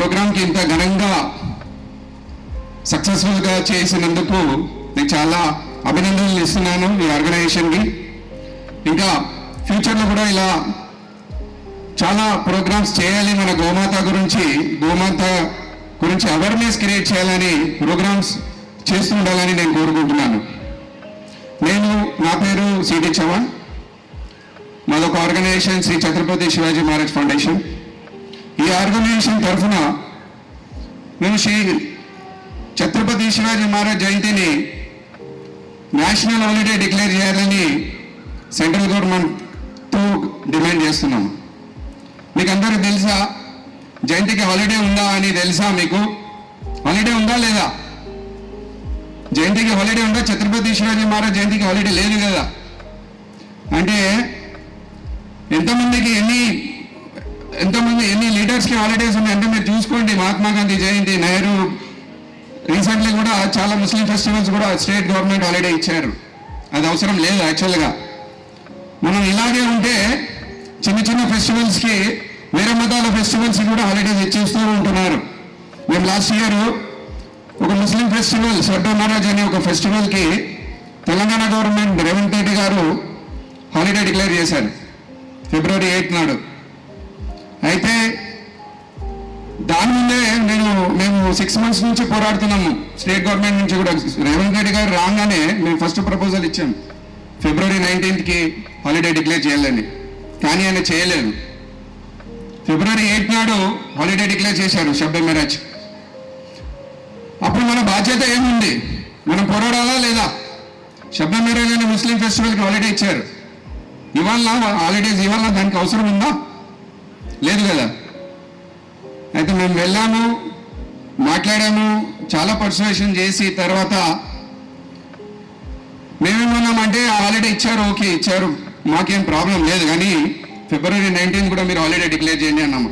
ప్రోగ్రామ్కి ఇంత ఘనంగా సక్సెస్ఫుల్గా చేసినందుకు నేను చాలా అభినందనలు ఇస్తున్నాను ఈ ఆర్గనైజేషన్కి. ఇంకా ఫ్యూచర్లో కూడా ఇలా చాలా ప్రోగ్రామ్స్ చేయాలి మన గోమాత గురించి గోమాత గురించి అవేర్నెస్ క్రియేట్ చేయాలని ప్రోగ్రామ్స్ చేస్తుండాలని నేను కోరుకుంటున్నాను. నేను నా పేరు సిటి చవాన్ మాదొక ఆర్గనైజేషన్ శ్రీ ఛత్రపతి శివాజీ మహారాజ్ ఫౌండేషన్. ఈ ఆర్గనైజేషన్ తరఫున మేము శ్రీ ఛత్రపతి శివాజీ మహారాజ్ జయంతిని నేషనల్ హాలిడే డిక్లేర్ చేయాలని సెంట్రల్ గవర్నమెంట్తో డిమాండ్ చేస్తున్నాం. మీకు అందరికీ తెలుసా? జయంతికి హాలిడే ఉందా అని తెలుసా మీకు? హాలిడే ఉందా లేదా? జయంతికి హాలిడే ఉందా? ఛత్రపతి శివాజీ మహారాజ్ జయంతికి హాలిడే లేదు కదా? అంటే ఎంతమందికి ఎన్ని ఎంతమంది ఎన్ని లీడర్స్కి హాలిడేస్ ఉన్నాయి అంటే మీరు చూసుకోండి. మహాత్మా గాంధీ జయంతి నెహ్రూ. రీసెంట్లీ కూడా చాలా ముస్లిం ఫెస్టివల్స్ కూడా స్టేట్ గవర్నమెంట్ హాలిడే ఇచ్చారు. అది అవసరం లేదు యాక్చువల్గా మనం ఇలాగే ఉంటే చిన్న చిన్న ఫెస్టివల్స్కి వేరే మతాల ఫెస్టివల్స్కి కూడా హాలిడేస్ ఇచ్చేస్తూ ఉంటున్నారు. మేము లాస్ట్ ఇయర్ ఒక ముస్లిం ఫెస్టివల్ సర్దో మహారాజ్ అనే ఒక ఫెస్టివల్కి తెలంగాణ గవర్నమెంట్ రేవంత్ రెడ్డి గారు హాలిడే డిక్లేర్ చేశారు. ఫిబ్రవరి ఎయిత్ నాడు. అయితే దాని ముందే నేను మేము సిక్స్ మంత్స్ నుంచి పోరాడుతున్నాము. స్టేట్ గవర్నమెంట్ నుంచి కూడా. రేవంత్ రెడ్డి గారు రాగానే మేము ఫస్ట్ ప్రపోజల్ ఇచ్చాం. ఫిబ్రవరి నైన్టీన్త్కి హాలిడే డిక్లేర్ చేయాలని. కానీ ఆయన చేయలేదు. ఫిబ్రవరి ఎయిత్ నాడు హాలిడే డిక్లేర్ చేశారు షబ్బే మ్యారేజ్ అప్పుడు మన బాధ్యత ఏముంది? మనం పోరాడాలా లేదా? శబ్ద మ్యారేజ్ అనే ముస్లిం ఫెస్టివల్కి హాలిడే ఇచ్చారు. ఇవాళ హాలిడేస్ ఇవాళ దానికి అవసరం ఉందా? లేదు కదా? అయితే మేము వెళ్ళాము మాట్లాడాము చాలా పర్సువేషన్ చేసి తర్వాత మేమేమన్నామంటే హాలిడే ఇచ్చారు ఓకే ఇచ్చారు మాకేం ప్రాబ్లం లేదు కానీ ఫిబ్రవరి నైన్టీన్ కూడా మీరు హాలిడే డిక్లేర్ చేయండి అన్నాము.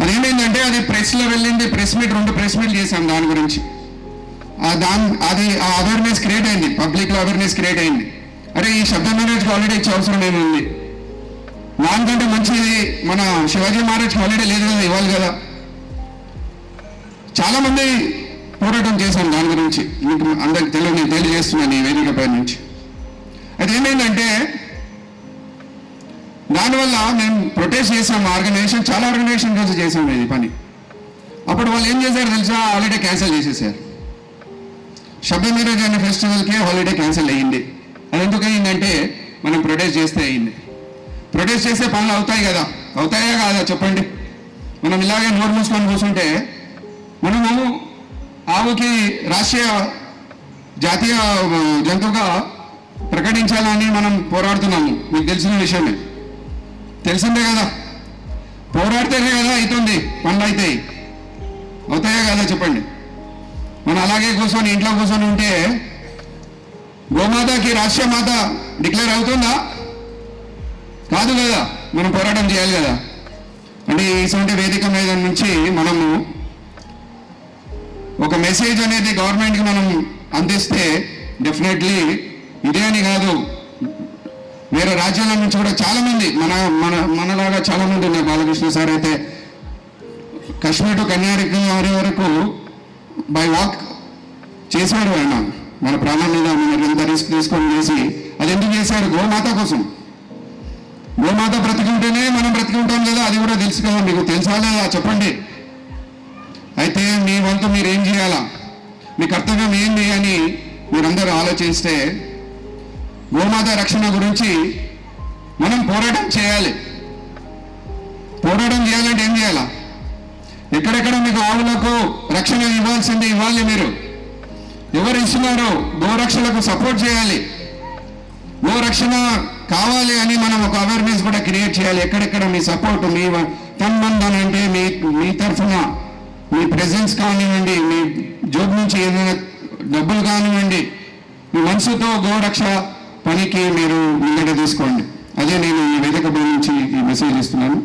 అదేమైందంటే అది ప్రెస్లో వెళ్ళింది ప్రెస్ మీట్ రెండు ప్రెస్ మీట్ చేశాం దాని గురించి. ఆ దాని అది ఆ అవేర్నెస్ క్రియేట్ అయింది పబ్లిక్లో అవేర్నెస్ క్రియేట్ అయింది. అరే ఈ శబ్ద మ్యారేజ్కి హాలిడే ఇచ్చే అవసరం ఏముంది? దానికంటే మంచిది మన శివాజీ మహారాజ్ హాలిడే లేదు కదా ఇవ్వాలి కదా. చాలామంది పోరాటం చేశాను దాని గురించి. మీకు అందరికి తెలియ నేను తెలియజేస్తున్నాను ఈ వేదికపై నుంచి. అది ఏమైందంటే దానివల్ల మేము ప్రొటెస్ట్ చేసాం ఆర్గనైజేషన్ చాలా ఆర్గనైజేషన్ కలిసి చేసాం ఇది పని. అప్పుడు వాళ్ళు ఏం చేశారు తెలుసా? హాలిడే క్యాన్సిల్ చేసేసారు. శబ్ద మ్యారేజ్ అనే ఫెస్టివల్కే హాలిడే క్యాన్సిల్ అయ్యింది. అది ఎందుకు అయ్యిందంటే మనం ప్రొటెస్ట్ చేస్తే అయ్యింది. ప్రొడ్యూస్ చేసే పనులు అవుతాయి కదా. అవుతాయా కాదా చెప్పండి. మనం ఇలాగే నోరు మూసుకొని కూర్చుంటే మనము ఆవుకి రాష్ట్రీయ జాతీయ జంతువుగా ప్రకటించాలని మనం పోరాడుతున్నాము. మీకు తెలిసిన విషయమే. తెలిసిందే కదా. పోరాడితేనే కదా అవుతుంది. పనులు అవుతాయి. అవుతాయా కదా చెప్పండి. మనం అలాగే కూర్చొని ఇంట్లో కూర్చొని ఉంటే గోమాతకి రాష్ట్రీయ మాత డిక్లేర్ అవుతుందా? కాదు కదా మనం పోరాటం చేయాలి కదా. అంటే ఇటువంటి వేదిక మీద నుంచి మనము ఒక మెసేజ్ అనేది గవర్నమెంట్కి మనం అందిస్తే డెఫినెట్లీ ఇదే అని కాదు. వేరే రాజ్యాల నుంచి కూడా చాలామంది మన మన మనలాగా చాలా మంది ఉన్నారు బాలకృష్ణ సార్ అయితే కాశ్మీర్ టు కన్యాకుమారి వరకు బై వాక్ చేశాడు ఆయన. మన ప్రాణం మీద మన ఎంత రిస్క్ తీసుకొని చేసి అది ఎందుకు చేశారు? గోమాత కోసం. గోమాత బ్రతికుంటేనే మనం బ్రతికుంటాం లేదా అది కూడా తెలుసు కదా మీకు తెలుసా లేదా? చెప్పండి. అయితే మీ వంతు మీరేం చేయాలా? మీ కర్తవ్యం ఏంది అని మీరందరూ ఆలోచిస్తే గోమాత రక్షణ గురించి మనం పోరాటం చేయాలి. పోరాటం చేయాలంటే ఏం చేయాలా? ఎక్కడెక్కడ మీకు ఆవులకు రక్షణ ఇవ్వాల్సింది ఇవ్వాలి మీరు. ఎవరు ఇస్తున్నారో గోరక్షలకు సపోర్ట్ చేయాలి. గోరక్షణ కావాలి అని మనం ఒక అవేర్నెస్ కూడా క్రియేట్ చేయాలి. ఎక్కడెక్కడ మీ సపోర్ట్ మీ తన్బంధన్ అంటే మీ మీ తరఫున మీ ప్రెజెన్స్ కానివ్వండి మీ జోబ్ నుంచి ఏదైనా డబ్బులు కానివ్వండి మీ మనసుతో గోరక్ష పనికి మీరు ముందట తీసుకోండి. అదే నేను ఈ వేదిక పై నుంచి ఈ మెసేజ్ ఇస్తున్నాను.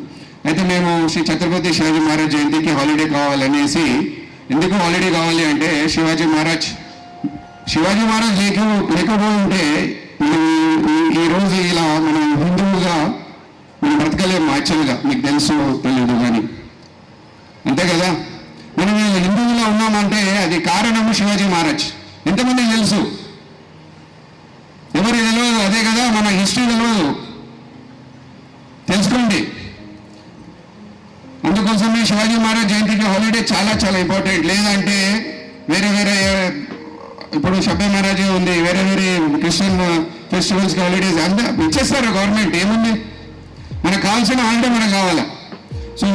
అయితే మేము శ్రీ ఛత్రపతి శివాజీ మహారాజ్ జయంతికి హాలిడే కావాలనేసి ఎందుకు హాలిడే కావాలి అంటే శివాజీ మహారాజ్ శివాజీ మహారాజ్ లేక లేకపోయి ఉంటే ఈరోజు ఇలా మనం హిందువుగా మనం బ్రతకలే మార్చలుగా మీకు తెలుసు తెలియదు కానీ. అంతే కదా? మనం హిందువులుగా ఉన్నామంటే అది కారణము శివాజీ మహారాజ్. ఎంతమంది తెలుసు? ఎవరు తెలియదు అదే కదా మన హిస్టరీ తెలియదు తెలుసుకోండి. అందుకోసమే శివాజీ మహారాజ్ జయంతికి హాలిడే చాలా చాలా ఇంపార్టెంట్ లేదంటే వేరే వేరే ఇప్పుడు శబ్బే మహారాజే ఉంది. వేరే వేరే క్రిస్టియన్ ఫెస్టివల్స్కి హాలిడేస్ అంతా ఇచ్చేస్తారు గవర్నమెంట్ ఏముంది? మనకు కావాల్సిన హాలిడే మనకు కావాలా? సో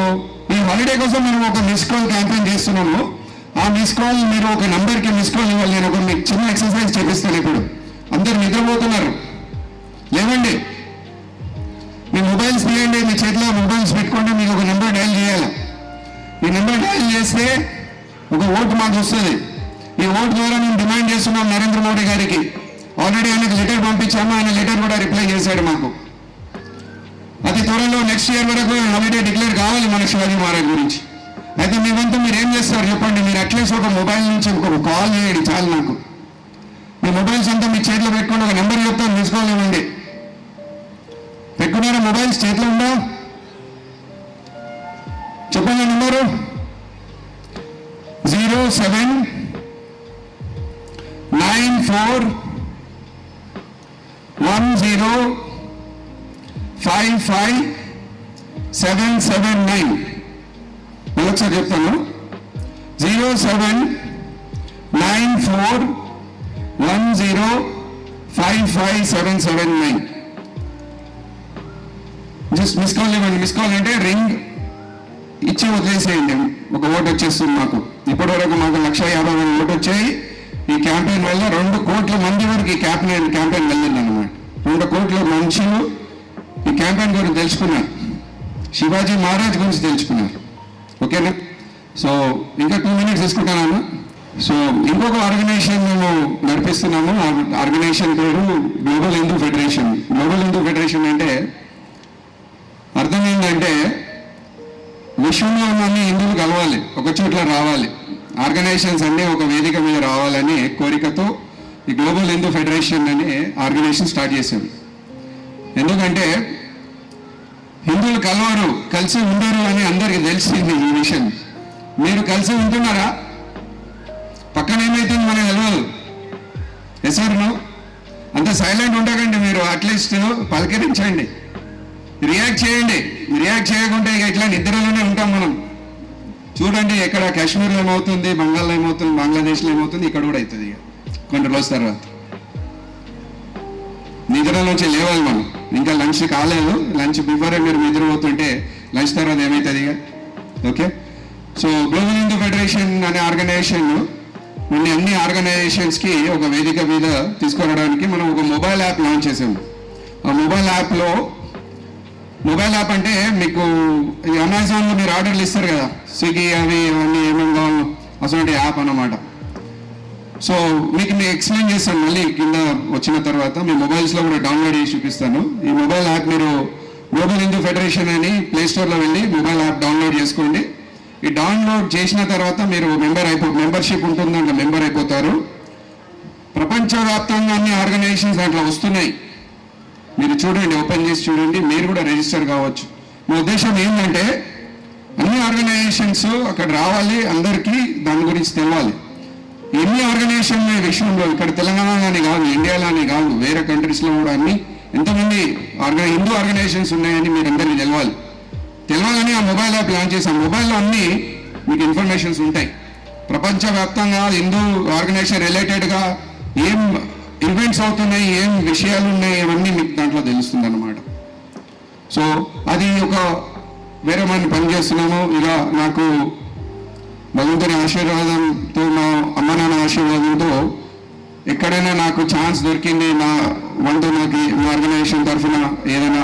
ఈ హాలిడే కోసం మనం ఒక మిస్ కాల్ క్యాంపెయిన్ చేస్తున్నాము. ఆ మిస్ కాల్ మీరు ఒక నెంబర్కి మిస్ కాల్ ఇవ్వాలి. నేను ఒక మీకు చిన్న ఎక్సర్సైజ్ చేపిస్తాను ఇప్పుడు. అందరు నిద్రపోతున్నారు. లేవండి. మీ మొబైల్స్ తీయండి. మీ చేతిలో మొబైల్స్ పెట్టుకోండి. మీకు ఒక నెంబర్ డయల్ చేయాలి? ఈ నెంబర్ డయల్ చేస్తే ఒక ఓటు మాకు వస్తుంది. ఈ ఓటు ద్వారా మేము డిమాండ్ చేస్తున్నాం నరేంద్ర మోడీ గారికి. ఆల్రెడీ ఆయనకు లెటర్ పంపించాము ఆయన లెటర్ కూడా రిప్లై చేశాడు మాకు. అతి త్వరలో నెక్స్ట్ ఇయర్ వరకు హాలిడే డిక్లేర్ కావాలి మన శివాజీ మహారాజ్ గురించి. అయితే మీ వంతు మీరు ఏం చేస్తారు చెప్పండి మీరు అట్లీస్ట్ ఒక మొబైల్ నుంచి ఒక కాల్ చేయండి చాలు నాకు. మీ మొబైల్స్ అంతా మీ చేతిలో పెట్టుకుని ఒక నెంబర్ చెప్తాను మిస్ పెట్టుకున్నారా మొబైల్స్ చేతిలో ఉందా? చెప్పండి number zero seven nine four five seven seven nine. మళ్ళొకసారి చెప్తాను. Zero seven nine four one zero five five seven seven nine. Just miss call ఇవ్వండి. మిస్ కాల్ అంటే రింగ్ ఇచ్చి వదిలేసేయండి. ఒక ఓటు వచ్చేస్తుంది మాకు. ఇప్పటి వరకు మాకు లక్ష యాభై వేల ఓటు వచ్చాయి. ఈ క్యాంపెయిన్ వల్ల రెండు కోట్ల మంది వరకు ఈ క్యాంపెయిన్ క్యాంపెయిన్ వెళ్ళింది అనమాట రెండు కోట్ల మనుషులు ఈ క్యాంపెయిన్ గురించి తెలుసుకున్నారు. శివాజీ మహారాజ్ గురించి తెలుసుకున్నారు. ఓకేనా సో ఇంకా టూ మినిట్స్ తీసుకుంటున్నాను సో ఇంకొక ఆర్గనైజేషన్ మేము నడిపిస్తున్నాము. ఆర్గనైజేషన్ పేరు global Hindu federation global Hindu federation అంటే అర్థం ఏంటంటే విశ్వంలో ఉన్న హిందువులు కలవాలి. ఒక చోట్ల రావాలి. ఆర్గనైజేషన్స్ అన్నీ ఒక వేదిక మీద రావాలని కోరికతో ఈ గ్లోబల్ హిందూ ఫెడరేషన్ అనే ఆర్గనైజేషన్ స్టార్ట్ చేశారు. ఎందుకంటే హిందువులు కలవరు కలిసి ఉండరు అని అందరికీ తెలిసింది ఈ విషయం. మీరు కలిసి ఉంటున్నారా? పక్కన ఏమైతుంది మనకు తెలియదు ఎసరును అంత సైలెంట్ ఉండకండి మీరు అట్లీస్ట్ పలకరించండి. రియాక్ట్ చేయండి. రియాక్ట్ చేయకుంటే ఇక ఇట్లా నిద్రలోనే ఉంటాం మనం. చూడండి ఎక్కడ కాశ్మీర్లో ఏమవుతుంది బంగాల్లో ఏమవుతుంది బంగ్లాదేశ్లో ఏమవుతుంది ఇక్కడ కూడా అవుతుంది ఇక. కొన్ని రోజుల తర్వాత. నిద్రలోంచి లేవాలి మనం. ఇంకా లంచ్ కాలేదు. లంచ్ బిఫోరే మీరు నిద్రపోతుంటే లంచ్ తర్వాత ఏమవుతుంది ఇక? Okay so global Hindu federation అనే ఆర్గనైజేషన్ కొన్ని అన్ని ఆర్గనైజేషన్స్కి ఒక వేదిక మీద తీసుకురావడానికి మనం ఒక మొబైల్ యాప్ లాంచ్ చేసాము ఆ మొబైల్ యాప్లో మొబైల్ యాప్ అంటే మీకు ఈ అమెజాన్లో మీరు ఆర్డర్లు ఇస్తారు కదా? స్విగ్గీ అవి అవన్నీ ఏమేమి కావాలో. అసలు యాప్ అన్నమాట. సో మీకు నేను ఎక్స్ప్లెయిన్ చేస్తాను మళ్ళీ కింద వచ్చిన తర్వాత. మీ మొబైల్స్లో కూడా డౌన్లోడ్ చేసి చూపిస్తాను. ఈ మొబైల్ యాప్ మీరు గ్లోబల్ హిందూ ఫెడరేషన్ అని ప్లేస్టోర్లో వెళ్ళి మొబైల్ యాప్ డౌన్లోడ్ చేసుకోండి. ఈ డౌన్లోడ్ చేసిన తర్వాత మీరు మెంబర్ అయిపో మెంబర్షిప్ ఉంటుంది దాంట్లో మెంబర్ అయిపోతారు. ప్రపంచవ్యాప్తంగా అన్ని ఆర్గనైజేషన్స్ దాంట్లో వస్తున్నాయి. మీరు చూడండి ఓపెన్ చేసి చూడండి. మీరు కూడా రిజిస్టర్ కావచ్చు. మా ఉద్దేశం ఏంటంటే అన్ని ఆర్గనైజేషన్స్ అక్కడ రావాలి అందరికీ దాని గురించి తెలవాలి ఎన్ని ఆర్గనైజేషన్ విషయంలో ఇక్కడ తెలంగాణలోనే కాదు ఇండియాలోనే కాదు వేరే కంట్రీస్లో కూడా అన్ని. ఎంతమంది ఆర్గనై హిందూ ఆర్గనైజేషన్స్ ఉన్నాయని మీరు అందరినీ తెలవాలి. తెలవాలని ఆ మొబైల్ యాప్ లాంచ్ చేసాం మొబైల్లో అన్ని మీకు ఇన్ఫర్మేషన్స్ ఉంటాయి. ప్రపంచవ్యాప్తంగా హిందూ ఆర్గనైజేషన్ రిలేటెడ్గా ఏం ఈవెంట్స్ అవుతున్నాయి ఏం విషయాలు ఉన్నాయి అవన్నీ మీకు దాంట్లో తెలుస్తుంది అన్నమాట సో అది ఒక వేరే మనం పని చేస్తున్నాము ఇక నాకు భగవంతుని ఆశీర్వాదంతో మా అమ్మ నాన్న ఆశీర్వాదంతో ఎక్కడైనా నాకు ఛాన్స్ దొరికింది నా వంతు నాకు మా ఆర్గనైజేషన్ తరఫున ఏదైనా.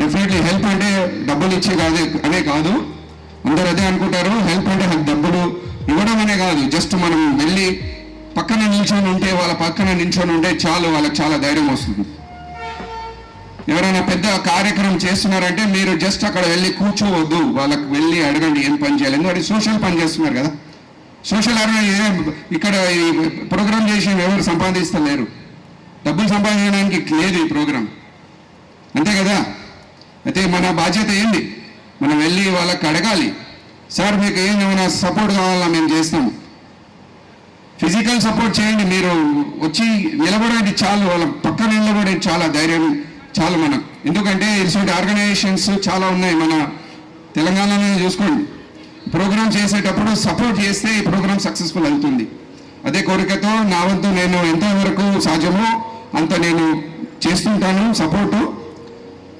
డెఫినెట్లీ హెల్ప్ అంటే డబ్బులు ఇచ్చే కాదే అనే కాదు. అందరూ అదే అనుకుంటారు హెల్ప్ అంటే డబ్బులు ఇవ్వడం అనే కాదు. జస్ట్ మనం వెళ్ళి పక్కన నిల్చొని ఉంటే వాళ్ళ పక్కన నిల్చొని ఉంటే చాలు వాళ్ళకి చాలా ధైర్యం వస్తుంది. ఎవరైనా పెద్ద కార్యక్రమం చేస్తున్నారంటే మీరు జస్ట్ అక్కడ వెళ్ళి కూర్చోవద్దు. వాళ్ళకి వెళ్ళి అడగండి ఏం పని చేయాలి. ఎందుకంటే సోషల్ పని చేస్తున్నారు కదా. సోషల్ ఆర్గనైజేషన్ ఇక్కడ ఈ ప్రోగ్రామ్ చేసి ఎవరు సంపాదిస్తలేరు. డబ్బులు సంపాదించడానికి లేదు ఈ ప్రోగ్రామ్. అంతే కదా? అయితే మన బాధ్యత ఏంటి మనం వెళ్ళి వాళ్ళకి అడగాలి. సార్ మీకు ఏమైనా సపోర్ట్ కావాలా మేము చేస్తాము. ఫిజికల్ సపోర్ట్ చేయండి మీరు. వచ్చి నిలబడేది చాలు. వాళ్ళ పక్కన నిలబడేది చాలా ధైర్యం. చాలు మనం ఎందుకంటే ఇటువంటి ఆర్గనైజేషన్స్ చాలా ఉన్నాయి మన తెలంగాణలోనే చూసుకోండి. ప్రోగ్రామ్ చేసేటప్పుడు సపోర్ట్ చేస్తే ఈ ప్రోగ్రామ్ సక్సెస్ఫుల్ అవుతుంది. అదే కోరికతో నా వంతు నేను ఎంతవరకు సాధ్యమో అంత నేను చేస్తుంటాను సపోర్టు.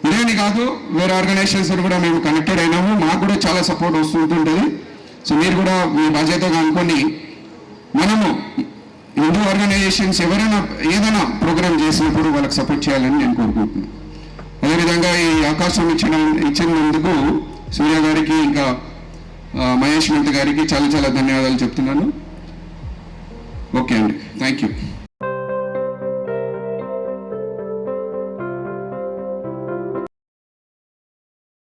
ఇదేని కాదు వేరే ఆర్గనైజేషన్స్ కూడా మేము కనెక్టెడ్ అయినాము మాకు కూడా చాలా సపోర్ట్ వస్తుంటుంది సో మీరు కూడా మీ బాధ్యతగా అనుకొని మనము హిందూ ఆర్గనైజేషన్స్ ఎవరైనా ఏదైనా ప్రోగ్రామ్ చేసినప్పుడు వాళ్ళకి సపోర్ట్ చేయాలని నేను కోరుకుంటున్నాను. అదేవిధంగా ఈ అవకాశం ఇచ్చిన ఇచ్చినందుకు సూర్య గారికి ఇంకా మహేష్ మంత్ గారికి చాలా చాలా ధన్యవాదాలు చెప్తున్నాను. ఓకే అండి. Thank you.